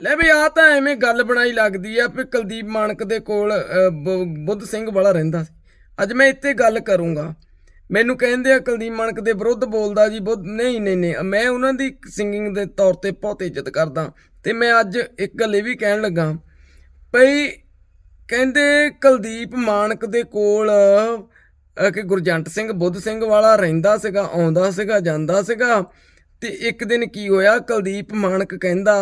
ਲੈ ਵੀ ਆ ਤਾਂ ਐਵੇਂ ਗੱਲ ਬਣਾਈ ਲੱਗਦੀ ਆ ਵੀ ਕੁਲਦੀਪ ਮਾਨਕ ਦੇ ਕੋਲ ਅ, ਬੁੱਧ ਸਿੰਘ ਵਾਲਾ ਰਹਿੰਦਾ ਸੀ। ਅੱਜ ਮੈਂ ਇੱਥੇ ਗੱਲ ਕਰੂੰਗਾ। ਮੈਨੂੰ ਕਹਿੰਦੇ ਆ ਕੁਲਦੀਪ ਮਾਨਕ ਦੇ ਵਿਰੁੱਧ ਬੋਲਦਾ ਜੀ ਬੁੱਧ ਨਹੀਂ ਨਹੀਂ ਨਹੀਂ ਮੈਂ ਉਹਨਾਂ ਦੀ ਸਿੰਗਿੰਗ ਦੇ ਤੌਰ ਤੇ ਬਹੁਤ ਇੱਜ਼ਤ ਕਰਦਾ। ਤੇ ਮੈਂ ਅੱਜ ਇੱਕ ਗੱਲ ਇਹ ਵੀ ਕਹਿਣ ਲੱਗਾ ਭਈ ਕਹਿੰਦੇ ਕੁਲਦੀਪ ਮਾਨਕ ਦੇ ਕੋਲ ਕਿ ਗੁਰਜੰਟ ਸਿੰਘ ਬੁੱਧ ਸਿੰਘ ਵਾਲਾ ਰਹਿੰਦਾ ਸੀਗਾ ਆਉਂਦਾ ਸੀਗਾ ਜਾਂਦਾ ਸੀਗਾ। ਤੇ ਇੱਕ ਦਿਨ ਕੀ ਹੋਇਆ ਕੁਲਦੀਪ ਮਾਨਕ ਕਹਿੰਦਾ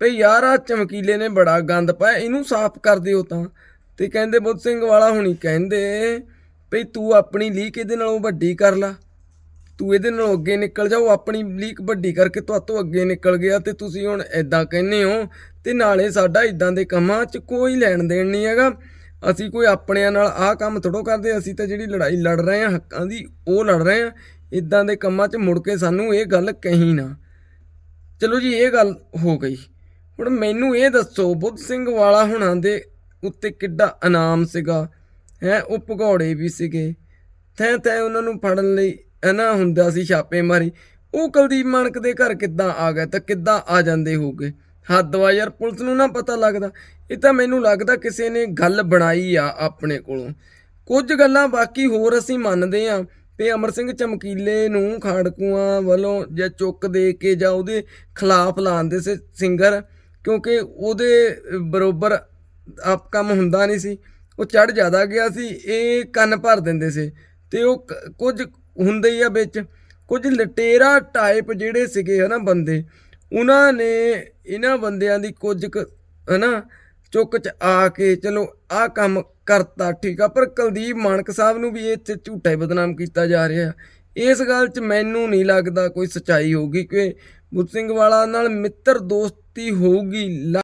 ਭਈ ਯਾਰ ਆ ਚਮਕੀਲੇ ਨੇ ਬੜਾ ਗੰਦ ਪਾਇਆ, ਇਹਨੂੰ ਸਾਫ਼ ਕਰ ਦਿਓ ਤਾਂ। ਤੇ ਕਹਿੰਦੇ, ਬੁੱਧ ਸਿੰਘ ਵਾਲਾ ਹੁਣੀ ਕਹਿੰਦੇ, ਭਈ ਤੂੰ ਆਪਣੀ ਲੀਕ ਇਹਦੇ ਨਾਲੋਂ ਵੱਡੀ ਕਰ ਲਾ। ਤੂੰ ਇਹਦੇ ਨਾਲੋਂ ਅੱਗੇ ਨਿਕਲ ਜਾ, ਉਹ ਆਪਣੀ ਲੀਕ ਵੱਡੀ ਕਰਕੇ ਤੁਹਾਤੋਂ ਅੱਗੇ ਨਿਕਲ ਗਿਆ ਤੇ ਤੁਸੀਂ ਹੁਣ ਐਦਾਂ ਕਹਿੰਦੇ ਹੋ। ਤੇ ਨਾਲੇ ਸਾਡਾ ਇਦਾਂ ਦੇ ਕੰਮਾਂ 'ਚ ਕੋਈ ਲੈਣ ਦੇਣ ਨਹੀਂ ਹੈਗਾ। ਅਸੀਂ ਕੋਈ ਆਪਣਿਆਂ ਨਾਲ ਆਹ ਕੰਮ ਥੋੜੋ ਕਰਦੇ, ਅਸੀਂ ਤਾਂ ਜਿਹੜੀ ਲੜਾਈ ਲੜ ਰਹੇ ਹਾਂ, ਹੱਕਾਂ ਦੀ, ਉਹ ਲੜ ਰਹੇ ਹਾਂ। ਇਦਾਂ ਦੇ ਕੰਮਾਂ 'ਚ ਮੁੜ ਕੇ ਸਾਨੂੰ ਇਹ ਗੱਲ ਕਹੀ ਨਾ। ਚਲੋ ਜੀ, ਇਹ ਗੱਲ ਹੋ ਗਈ। ਹੁਣ ਮੈਨੂੰ ਇਹ ਦੱਸੋ, ਬੁੱਧ ਸਿੰਘ ਵਾਲਾ ਹੁਣਾਂ ਦੇ ਉੱਤੇ ਕਿੱਡਾ ਇਨਾਮ ਸੀਗਾ? ਹੈ, ਉਹ ਭਗੌੜੇ ਵੀ ਸੀਗੇ। ਥੈ ਥੈ ਉਹਨਾਂ ਨੂੰ ਫੜਨ ਲਈ ਹਨਾ ਹੁੰਦਾ ਸੀ ਛਾਪੇਮਾਰੀ ਉਹ ਕੁਲਦੀਪ ਮਾਨਕ ਦੇ ਘਰ ਕਿੱਦਾਂ ਆ ਗਏ ਤਾਂ ਕਿੱਦਾਂ ਆ ਜਾਂਦੇ ਹੋਗੇ ਹੱਦ ਵਾ ਯਾਰ, ਪੁਲਿਸ ਨੂੰ ਨਾ ਪਤਾ ਲੱਗਦਾ। ਇਹ ਤਾਂ ਮੈਨੂੰ ਲੱਗਦਾ ਕਿਸੇ ਨੇ ਗੱਲ ਬਣਾਈ ਆ ਆਪਣੇ ਕੋਲੋਂ। ਕੁਝ ਗੱਲਾਂ ਬਾਕੀ ਹੋਰ ਅਸੀਂ ਮੰਨਦੇ ਆ ਤੇ ਅਮਰ ਸਿੰਘ ਚਮਕੀਲੇ ਨੂੰ ਖਾੜਕੂਆਂ ਵੱਲੋਂ ਜਾਂ ਚੁੱਕ ਦੇ ਕੇ ਜਾਂ ਉਹਦੇ ਖਿਲਾਫ ਲਾਉਂਦੇ ਸੀ ਸਿੰਗਰ। ਕਿਉਂਕਿ ਉਹਦੇ ਬਰੋਬਰ ਆਪ ਕੰਮ ਹੁੰਦਾ ਨਹੀਂ ਸੀ। ਉਹ ਚੜ ਜ਼ਿਆਦਾ ਗਿਆ ਸੀ, ਇਹ ਕੰਨ ਭਰ ਦਿੰਦੇ ਸੀ। ਤੇ ਉਹ ਕ- ਕੁਝ ਹੁੰਦੇ ਹੀ ਆ ਵਿੱਚ। ਕੁਝ ਲਟੇਰਾ ਟਾਈਪ ਜਿਹੜੇ ਸੀਗੇ ਹਨਾ ਬੰਦੇ, ਉਹਨਾਂ ਨੇ ਇਹਨਾਂ ਬੰਦਿਆਂ ਦੀ ਕੁਝ ਕੁ ਹਨਾ ਚੁੱਕ ਚ ਆ ਕੇ ਚਲੋ ਆਹ ਕੰਮ ਕਰਤਾ, ਠੀਕ ਆ। ਪਰ ਕੁਲਦੀਪ ਮਾਨਕ ਸਾਹਿਬ ਨੂੰ ਵੀ ਇਹ 'ਚ ਝੂਠਾ ਹੀ ਬਦਨਾਮ ਕੀਤਾ ਜਾ ਰਿਹਾ। ਇਸ ਗੱਲ 'ਚ ਮੈਨੂੰ ਨਹੀਂ ਲੱਗਦਾ ਕੋਈ ਸਚਾਈ ਹੋਊਗੀ ਕਿ ਬੁੱਧ ਸਿੰਘ ਵਾਲਾ ਨਾਲ ਮਿੱਤਰ ਦੋਸਤੀ ਹੋਊਗੀ।